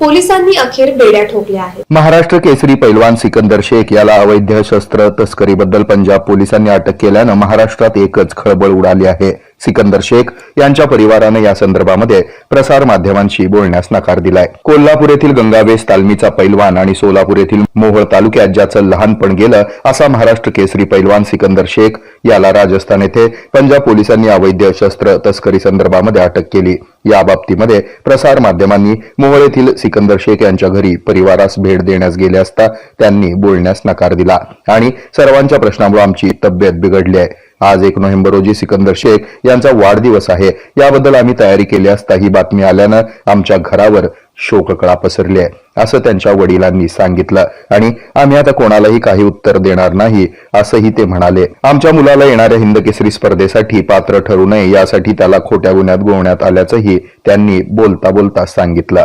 पोलिसांनी अखेर बेड्या ठोकल्या आहेत. महाराष्ट्र केसरी पैलवान सिकंदर शेख याला अवैध शस्त्र तस्करीबद्दल पंजाब पोलिसांनी अटक केल्यानं महाराष्ट्रात एकच खळबळ उडाली आहे. सिकंदर शेख यांच्या परिवारानं या संदर्भामध्ये प्रसार माध्यमांशी बोलण्यास नकार दिलाय. कोल्हापूर येथील गंगावेस तालमीचा पैलवान आणि सोलापूर येथील मोहोळ तालुक्यात ज्याचं लहानपण गेलं असा महाराष्ट्र केसरी पैलवान सिकंदर शेख याला राजस्थान येथे पंजाब पोलिसांनी अवैध शस्त्र तस्करी संदर्भामध्ये अटक केली. या बाबतीमध्ये प्रसार माध्यमांनी मोहोळ येथील सिकंदर शेख यांच्या घरी परिवारास भेट देण्यास गेले असता त्यांनी बोलण्यास नकार दिला. आणि सर्वांच्या प्रश्नामुळे आमची तब्येत बिघडली आहे. आज एक नोव्हेंबर रोजी सिकंदर शेख यांचा वाढदिवस आहे. याबद्दल आम्ही तयारी केली असता ही बातमी आल्यानं आमच्या घरावर शोककळा पसरली आहे असं त्यांच्या वडिलांनी सांगितलं. आणि आम्ही आता कोणालाही काही उत्तर देणार नाही असंही ते म्हणाले. आमच्या मुलाला येणाऱ्या हिंदकेसरी स्पर्धेसाठी पात्र ठरू नये यासाठी त्याला खोट्या गुन्ह्यात गोवण्यात आल्याचंही त्यांनी बोलता बोलता सांगितलं.